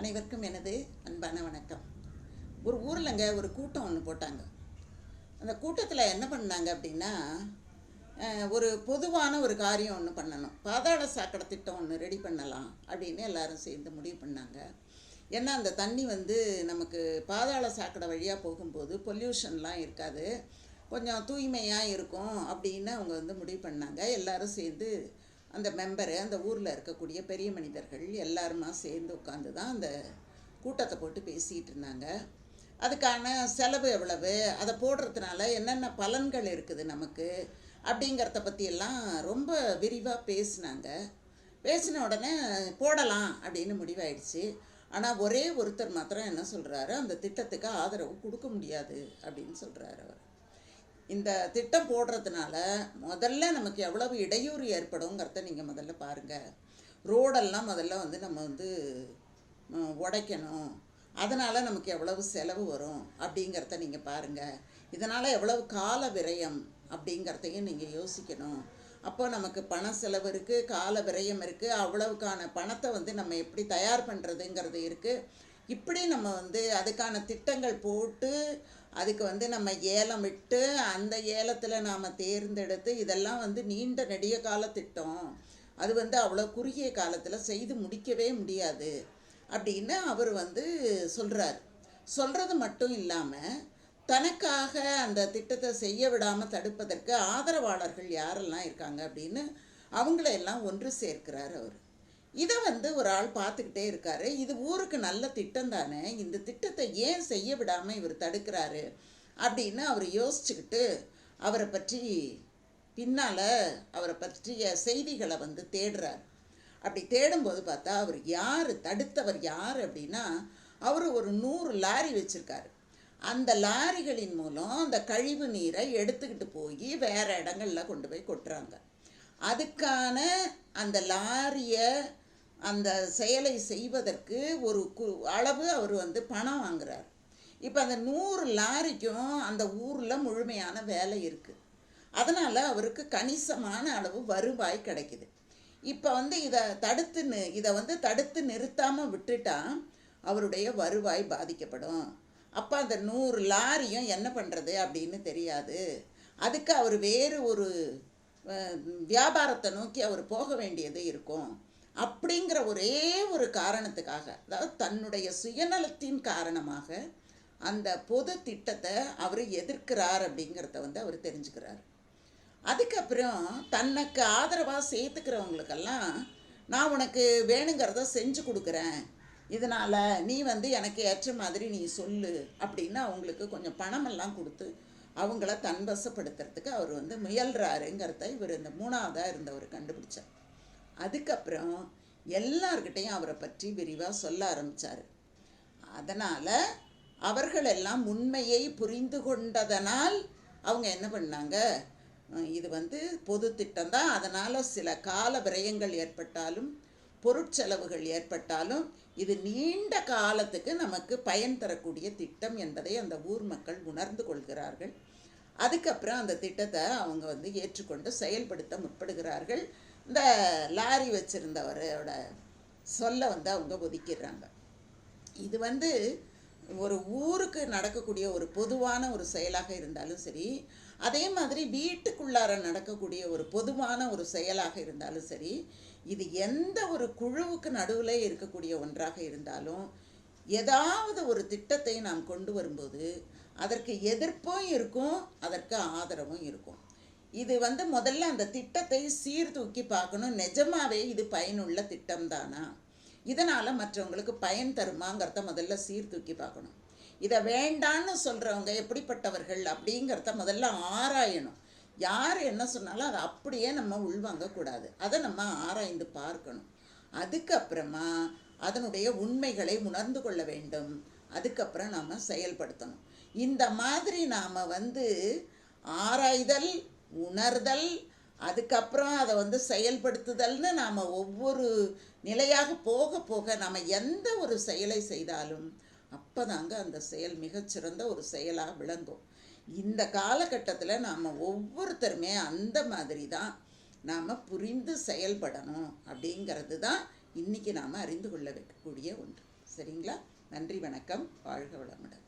அனைவருக்கும் எனது அன்பான வணக்கம். ஒரு ஊரில்ங்க ஒரு கூட்டம் ஒன்று போட்டாங்க. அந்த கூட்டத்தில் என்ன பண்ணாங்க அப்படின்னா ஒரு பொதுவான ஒரு காரியம் ஒன்று பண்ணணும். பாதாள சாக்கடை திட்டம் ஒன்று ரெடி பண்ணலாம் அப்படின்னு எல்லாரும் சேர்ந்து முடிவு பண்ணாங்க. ஏன்னா அந்த தண்ணி வந்து நமக்கு பாதாள சாக்கடை வழியாக போகும்போது பொல்யூஷன்லாம் இருக்காது. கொஞ்சம் தூய்மையாக இருக்கும் அப்படின்னு அவங்க வந்து முடிவு பண்ணாங்க. எல்லாரும் சேர்ந்து அந்த மெம்பரு அந்த ஊரில் இருக்கக்கூடிய பெரிய மனிதர்கள் எல்லாருமா சேர்ந்து உட்காந்து தான் அந்த கூட்டத்தை போட்டு பேசிக்கிட்டு இருந்தாங்க. அதுக்கான செலவு எவ்வளவு? அதை போடுறதுனால என்னென்ன பலன்கள் இருக்குது நமக்கு? அப்படிங்கிறத பற்றியெல்லாம் ரொம்ப விரிவாக பேசினாங்க. பேசின உடனே போடலாம் அப்படின்னு முடிவாயிடுச்சு. ஆனால் ஒரே ஒருத்தர் மாத்திரம் என்ன சொல்கிறாரு அந்த திட்டத்துக்கு ஆதரவு கொடுக்க முடியாது அப்படின்னு சொல்கிறாரு அவர். இந்த திட்டம் போடுறதுனால முதல்ல நமக்கு எவ்வளவு இடையூறு ஏற்படுங்கிறத நீங்கள் முதல்ல பாருங்கள் ரோடெல்லாம் முதல்ல வந்து நம்ம வந்து உடைக்கணும். அதனால் நமக்கு எவ்வளவு செலவு வரும் அப்படிங்கிறத நீங்கள் பாருங்கள் இதனால் எவ்வளவு கால விரயம் அப்படிங்கிறதையும் நீங்கள் யோசிக்கணும். அப்போ நமக்கு பண செலவு இருக்குது கால விரயம் இருக்குது அவ்வளவுக்கான பணத்தை வந்து நம்ம எப்படி தயார் பண்ணுறதுங்கிறது இருக்குது இப்படி நம்ம வந்து அதுக்கான திட்டங்கள் போட்டு அதுக்கு வந்து நம்ம ஏலம் விட்டு அந்த ஏலத்தில் நாம் தேர்ந்தெடுத்து இதெல்லாம் வந்து நீண்ட நெடிய கால திட்டம். அது வந்து அவ்வளோ குறுகிய காலத்தில் செய்து முடிக்கவே முடியாது. அப்படின்னு அவர் வந்து சொல்கிறார் சொல்கிறது மட்டும் இல்லாமல் தனக்காக அந்த திட்டத்தை செய்ய விடாமல் தடுப்பதற்கு ஆதரவாளர்கள் யாரெல்லாம் இருக்காங்க அப்படின்னு அவங்களையெல்லாம் ஒன்று சேர்க்கிறார் அவர். இதை வந்து ஒரு ஆள் பார்த்துக்கிட்டே இருக்காரு. இது ஊருக்கு நல்ல திட்டம் தானே. இந்த திட்டத்தை ஏன் செய்ய விடாமல் இவர் தடுக்கிறாரு அப்படின்னு அவர் யோசிச்சுக்கிட்டு அவரை பற்றி பின்னால் அவரை பற்றிய செய்திகளை வந்து தேடுறார். அப்படி தேடும்போது பார்த்தா அவர் யார்? தடுத்தவர் யார் அப்படின்னா அவர் ஒரு நூறு லாரி வச்சுருக்காரு. அந்த லாரிகளின் மூலம் அந்த கழிவு நீரை எடுத்துக்கிட்டு போய் வேறு இடங்கள்ல கொண்டு போய் கொட்டுறாங்க. அதுக்கான அந்த லாரியை அந்த செயலை செய்வதற்கு ஒரு கு அளவு அவர் வந்து பணம் வாங்குறார். இப்போ அந்த நூறு லாரிக்கும் அந்த ஊரில் முழுமையான வேலை இருக்குது அதனால் அவருக்கு கணிசமான அளவு வருவாய் கிடைக்குது. இப்போ வந்து இதை தடுத்து நி- இதை வந்து தடுத்து நிறுத்தாமல் விட்டுட்டா அவருடைய வருவாய் பாதிக்கப்படும். அப்போ அந்த நூறு லாரியும் என்ன பண்ணுறது அப்படின்னு தெரியாது. அதுக்கு அவர் வேறு ஒரு வியாபாரத்தை நோக்கி அவர் போக வேண்டியது இருக்கும். அப்படிங்கிற ஒரே ஒரு காரணத்துக்காக அதாவது தன்னுடைய சுயநலத்தின் காரணமாக அந்த பொது திட்டத்தை அவர் எதிர்க்கிறார் அப்படிங்கிறத வந்து அவர் தெரிஞ்சுக்கிறார். அதுக்கப்புறம் தனக்கு ஆதரவாக சேர்த்துக்கிறவங்களுக்கெல்லாம் நான் உனக்கு வேணுங்கிறத செஞ்சு கொடுக்குறேன். இதனால் நீ வந்து எனக்கு ஏற்ற மாதிரி நீ சொல்லு அப்படின்னு அவங்களுக்கு கொஞ்சம் பணமெல்லாம் கொடுத்து அவங்கள தன்வசப்படுத்துறதுக்கு அவர் வந்து முயல்றாருங்கிறத இவர் இந்த மூணாவதாக இருந்தவர் கண்டுபிடிச்சார். அதுக்கப்புறம் எல்லார்கிட்டையும் அவரை பற்றி விரிவாக சொல்ல ஆரம்பித்தார் அதனால் அவர்கள் எல்லாம் உண்மையை புரிந்து கொண்டதனால் அவங்க என்ன பண்ணாங்க? இது வந்து பொது திட்டம் தான். அதனால் சில கால விரயங்கள் ஏற்பட்டாலும் பொருட்செலவுகள் ஏற்பட்டாலும் இது நீண்ட காலத்துக்கு நமக்கு பயன் தரக்கூடிய திட்டம் என்பதை அந்த ஊர் மக்கள் உணர்ந்து கொள்கிறார்கள். அதுக்கப்புறம் அந்த திட்டத்தை அவங்க வந்து ஏற்றுக்கொண்டு செயல்படுத்த முற்படுகிறார்கள். இந்த லாரி வச்சுருந்தவரோட சொல்ல வந்து அவங்க ஒதுக்கிடுறாங்க. இது வந்து ஒரு ஊருக்கு நடக்கக்கூடிய ஒரு பொதுவான ஒரு செயலாக இருந்தாலும் சரி அதே மாதிரி வீட்டுக்குள்ளார நடக்கக்கூடிய ஒரு பொதுவான ஒரு செயலாக இருந்தாலும் சரி இது எந்த ஒரு குழுவுக்கு நடுவில் இருக்கக்கூடிய ஒன்றாக இருந்தாலும் ஏதாவது ஒரு திட்டத்தை நாம் கொண்டு வரும்போது அதற்கு எதிர்ப்பும் இருக்கும் அதற்கு ஆதரவும் இருக்கும். இது வந்து முதல்ல அந்த திட்டத்தை சீர்தூக்கி பார்க்கணும். நிஜமாவே இது பயனுள்ள திட்டம் தானா இதனால் மற்றவங்களுக்கு பயன் தருமாங்கிறத முதல்ல சீர்தூக்கி பார்க்கணும். இதை வேண்டான்னு சொல்கிறவங்க எப்படிப்பட்டவர்கள் அப்படிங்கிறத முதல்ல ஆராயணும். யார் என்ன சொன்னாலும் அதை அப்படியே நம்ம உள்வாங்கக்கூடாது. அதை நம்ம ஆராய்ந்து பார்க்கணும். அதுக்கப்புறமா அதனுடைய உண்மைகளை உணர்ந்து கொள்ள வேண்டும். அதுக்கப்புறம் நாம் செயல்படுத்தணும். இந்த மாதிரி நாம் வந்து ஆராய்தல் உணர்தல் அதுக்கப்புறம் அதை வந்து செயல்படுத்துதல்னு நாம் ஒவ்வொரு நிலையாக போக போக நாம் எந்த ஒரு செயலை செய்தாலும் அப்போ தாங்க அந்த செயல் மிகச்சிறந்த ஒரு செயலாக விளங்கும். இந்த காலகட்டத்தில் நாம் ஒவ்வொருத்தருமே அந்த மாதிரி தான் நாம் புரிந்து செயல்படணும் அப்படிங்கிறது தான் இன்றைக்கி நாம் அறிந்து கொள்ள வைக்கக்கூடிய ஒன்று. சரிங்களா? நன்றி வணக்கம். வாழ்க வளமுடன்.